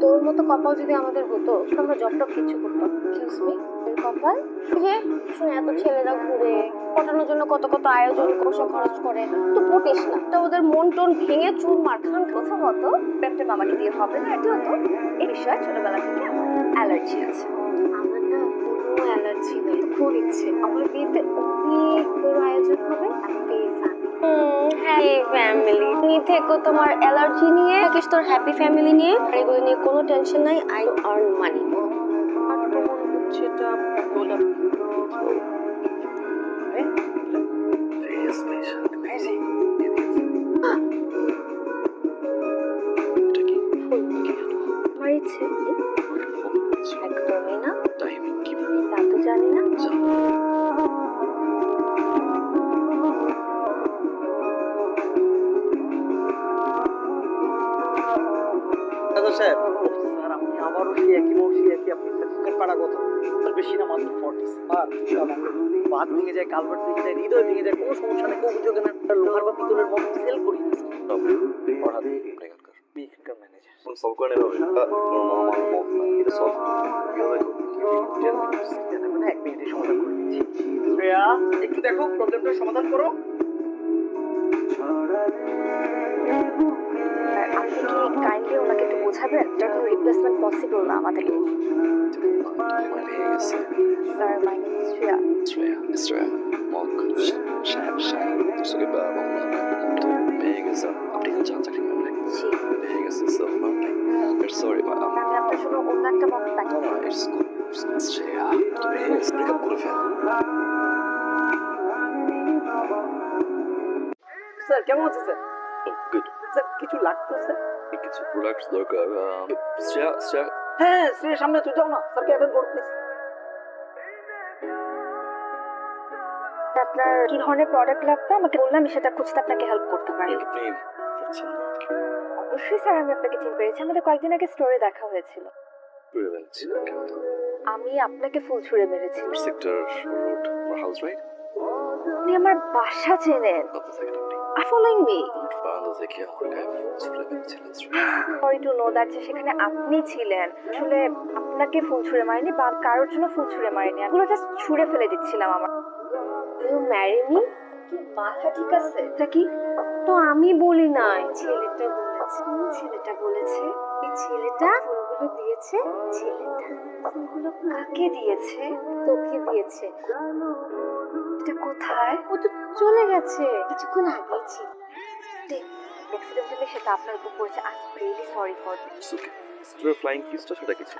তোর মতো কপাল যদি আমাদের হতো, আমরা জবটপ কিছু করতাম কপাল? যে শুনে এত ছেলেরা ঘুরে পটানোর জন্য কত কত আয়োজন পয়সা খরচ করে, তো পটিস না। তো ওদের মন টোন ভেঙে চুর মার খান প্রথমত প্রেমটা মামাকে দিয়ে হবে না দ্বিতীয়ত এই বিষয়ে ছোটবেলা থেকে আমার অ্যালার্জি আছে। আমার না কোনো অ্যালার্জি নেই খুব ইচ্ছে। আমার বিয়েতে অনেক বড় আয়োজন হবে হ্যাপি ফ্যামিলি তুমি থেকো তোমার অ্যালার্জি নিয়ে, থাকিস তোর হ্যাপি ফ্যামিলি নিয়ে। আর এগুলো নিয়ে কোনো টেনশন নাই আই আর্ন মানি আর তো হচ্ছে এটা গোলাপ সাহেব স্যার আপনি আবারও সেই একই মৌ সেই একই আপনি স্যার পাড়া কত বেশি না মাত্র ফর্টি স্যার। বাদ ভেঙে যায় কালভার্ট ভেঙে যায় হৃদয় ভেঙে যায় কোনো সমস্যা নেই কেউ অভিযোগে না লোহার বা পিতলের মতো সেল করি। ওনাকে একটু বোঝাবেন এটা কোনো রিপ্লেসমেন্ট পসিবল না আমাদের মানে হয়ে sir my name is Shreya Shreya Shreya mock Shah Shah সুগে বা বাংলা তো পেয়ে গেছে আপনি কি চান চাকরি করবেন জি পেয়ে গেছে সেলফ না সরি বা আমি আপনার জন্য অন্য একটা মত না না ইটস গুড শ্রেয়া তুমি ব্রেকআপ করে ফেল স্যার কেমন আছে স্যার গুড স্যার কিছু লাগতো স্যার? কিছু প্রোডাক্টস দরকার শ্রেয়া শ্রেয়া। হ্যাঁ শ্রেয়া সামনে তুই যাও না স্যারকে অ্যাটেন্ড করো প্লিজ আপনার কি ধরনের প্রোডাক্ট লাগবে? আমাকে বললে আমি সেটা খুঁজতে আপনাকে হেল্প করতে পারি। অবশ্যই স্যার আমি আপনাকে চিনতে পেরেছি। আমাদের কয়েকদিন আগে স্টোরে দেখা হয়েছিল। আমি আপনাকে ফুল ছুঁড়ে মেরেছি। সেক্টর রোড হাউস রাইট আপনি আমার বাসা চেনেন। আমার গায়ে ফুল ছুড়ে মেরেছিলেন সরি টু নো দ্যাট সেখানে আপনি ছিলেন। আসলে আপনাকে ফুল ছুঁড়ে মারিনি বা কারোর জন্য ফুল ছুঁড়ে মারিনি। এগুলো জাস্ট ছুঁড়ে ফেলে দিচ্ছিলাম আমার। ইউ ম্যারি মি কি মাথা ঠিক আছে? এটা কি? তো আমি বলি নাই। ছেলেটা বলেছে। ছেলেটা বলেছে। এই ছেলেটা ফুলগুলো দিয়েছে? ছেলেটা কাকে দিয়েছে? তোকে দিয়েছে। এটা কোথায়? ও তো চলে গেছে। কিছুক্ষণ আগেই ছিল অ্যাক্সিডেন্টালি সেটা আপনার উপর পড়েছে। I am really sorry for okay flying কিসটা সেটা কিছু